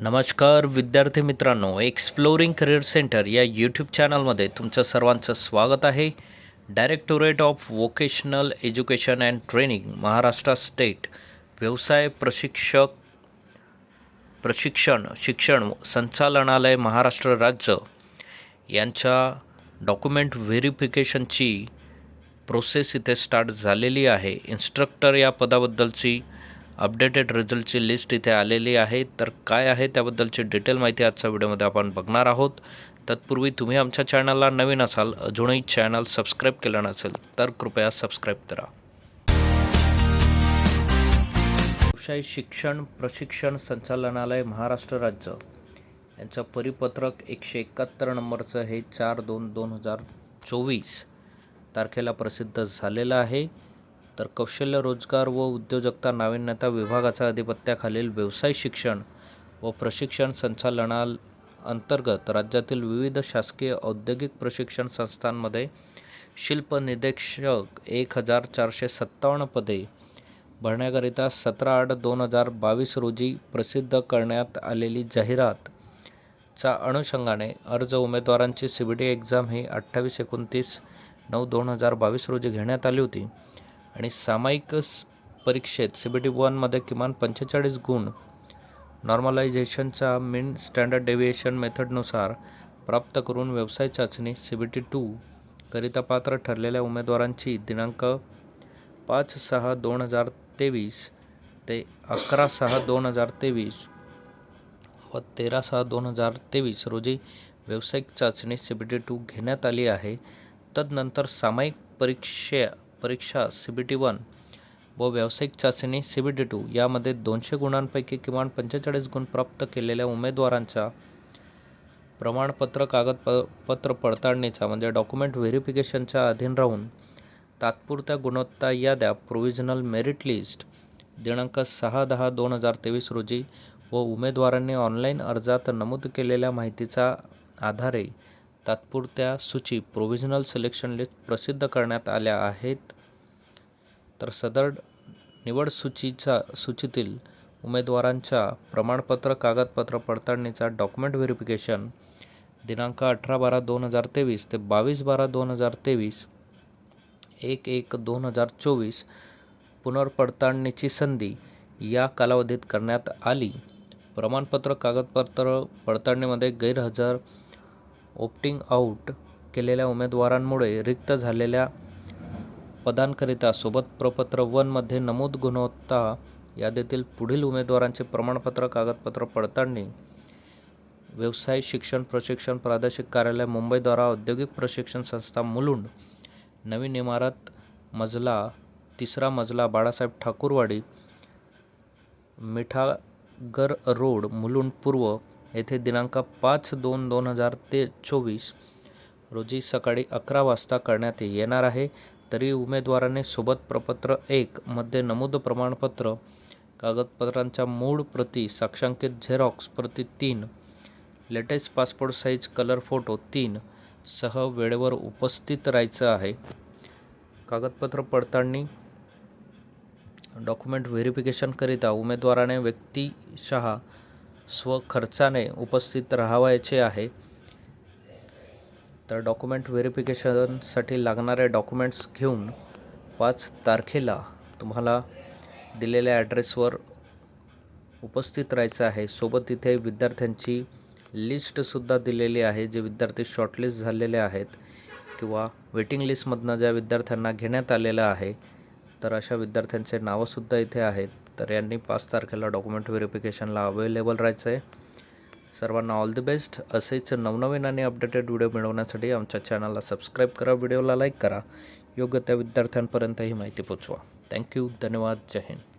नमस्कार विद्यार्थी मित्रांनो एक्सप्लोरिंग करिअर सेंटर या यूट्यूब चॅनलमध्ये तुमचं सर्वांचं स्वागत आहे. Directorate of vocational education and training Maharashtra state व्यवसाय प्रशिक्षक प्रशिक्षण शिक्षण संचालनालय महाराष्ट्र राज्य. यांच्या डॉक्युमेंट व्हेरिफिकेशनची प्रोसेस इथे स्टार्ट झालेली आहे. इन्स्ट्रक्टर या पदाबद्दलची अपडेटेड रिझल्टची लिस्ट इथे आलेली आहे. तर काय आहे त्याबद्दलची डिटेल माहिती आजच्या व्हिडिओमध्ये आपण बघणार आहोत. तत्पूर्वी तुम्ही आमच्या चॅनलला नवीन असाल अजूनही चॅनल सबस्क्राईब केलं नसेल तर कृपया सबस्क्राईब करा. व्यवसाय शिक्षण प्रशिक्षण संचालनालय महाराष्ट्र राज्य. यांचं परिपत्रक एकशे एकाहत्तर नंबरचं हे चार दोन दोन हजार चोवीस तारखेला प्रसिद्ध झालेलं आहे. तर कौशल्य रोजगार व उद्योजकता नाविन्यता विभागाच्या अधिपत्याखालील व्यवसाय शिक्षण व प्रशिक्षण संचालना अंतर्गत राज्यातील विविध शासकीय औद्योगिक प्रशिक्षण संस्थांमध्ये शिल्प एक हजार चारशे सत्तावन्न पदे भरण्याकरिता सतरा आठ दोन हजार बावीस रोजी प्रसिद्ध करण्यात आलेली जाहिरात च्या अनुषंगाने अर्ज उमेदवारांची सी बी टी एक्झाम ही अठ्ठावीस एकोणतीस नऊ दोन हजार बावीस रोजी घेण्यात आली होती. आणि सामायिक परीक्षेत सी बी टी वनमध्ये किमान पंचेचाळीस गुण. नॉर्मलायझेशनचा मिन स्टँडर्ड डेव्हिएशन मेथडनुसार प्राप्त करून व्यवसाय चाचणी सी बी टी टू करिता पात्र ठरलेल्या उमेदवारांची दिनांक पाच सहा दोन हजार तेवीस ते अकरा सहा दोन हजार तेवीस व तेरा सहा दोन हजार तेवीस रोजी व्यावसायिक चाचणी सी बी टी टू घेण्यात आली आहे. तदनंतर सामायिक परीक्षा परीक्षा सी बी टी वन व व्यावसायिक चाचणी सी बी टी टू यामध्ये दोनशे गुणांपैकी किमान पंचेचाळीस गुण प्राप्त केलेल्या उमेदवारांच्या प्रमाणपत्र कागदप पत्र पडताळणीचा म्हणजे डॉक्युमेंट व्हेरिफिकेशनच्या अधीन राहून तात्पुरत्या गुणवत्ता याद्या प्रोव्हिजनल मेरिट लिस्ट दिनांक सहा दहा दोन हजार तेवीस रोजी व उमेदवारांनी ऑनलाईन अर्जात नमूद केलेल्या माहितीचा आधारे तात्पुरत्या सूची प्रोव्हिजनल सिलेक्शन लिस्ट प्रसिद्ध करण्यात आल्या आहेत. तर सदर निवड सूचीचा सूचीतील उमेदवारांच्या प्रमाणपत्र कागदपत्र पडताळणीचा डॉक्युमेंट व्हेरिफिकेशन दिनांक अठरा बारा दोन हजार तेवीस ते बावीस बारा दोन हजार तेवीस एक एक दोन हजार चोवीस पुनर्पडताळणीची संधी या कालावधीत करण्यात आली. प्रमाणपत्र कागदपत्र पडताळणीमध्ये गैरहजर ओप्टिंग आऊट केलेल्या उमेदवारांमुळे रिक्त झालेल्या पदांकरिता सोबत प्रपत्र वनमध्ये नमूद गुणवत्ता यादीतील पुढील उमेदवारांचे प्रमाणपत्र कागदपत्र पडताळणी व्यवसाय शिक्षण प्रशिक्षण प्रादेशिक कार्यालय मुंबईद्वारा औद्योगिक प्रशिक्षण संस्था मुलुंड नवीन इमारत मजला तिसरा मजला बाळासाहेब ठाकूरवाडी मिठागर रोड मुलुंड पूर्व येथे दिनांक पाच दोन दोन हजार ते चोवीस रोजी सकाळी अकरा वाजता करण्यात येणार आहे. तरी उमेदवाराने सोबत प्रपत्र एक मध्ये नमूद प्रमाणपत्र कागदपत्रांच्या मूळ प्रती साक्षांकित झेरॉक्स प्रती तीन latest passport size colour photo तीन सह वेळेवर उपस्थित राहायचं आहे. कागदपत्र पडताळणी डॉक्युमेंट व्हेरिफिकेशनकरिता उमेदवाराने व्यक्तिशः स्वखर्चाने उपस्थित राहावायचे आहे. तर डॉक्युमेंट व्हेरिफिकेशनसाठी लागणारे डॉक्युमेंट्स घेऊन पाच तारखेला तुम्हाला दिलेल्या ॲड्रेसवर उपस्थित राहायचं आहे. सोबत इथे विद्यार्थ्यांची लिस्टसुद्धा दिलेली आहे जे विद्यार्थी शॉर्टलिस्ट झालेले आहेत किंवा वेटिंग लिस्टमधनं ज्या विद्यार्थ्यांना घेण्यात आलेलं आहे तर अशा विद्यार्थ्यांचे नावंसुद्धा इथे आहेत. तर यांनी पाच तारखेला डॉक्युमेंट व्हेरिफिकेशनला अवेलेबल राहायचं आहे सर्वांना ऑल द बेस्ट असेच नवनवीन आणि अपडेटेड व्हिडिओ मिळवण्यासाठी आमच्या चॅनलला सबस्क्राईब करा व्हिडिओला लाईक करा. योग्य त्या विद्यार्थ्यांपर्यंत ही माहिती पोचवा. थँक्यू धन्यवाद. जय हिंद.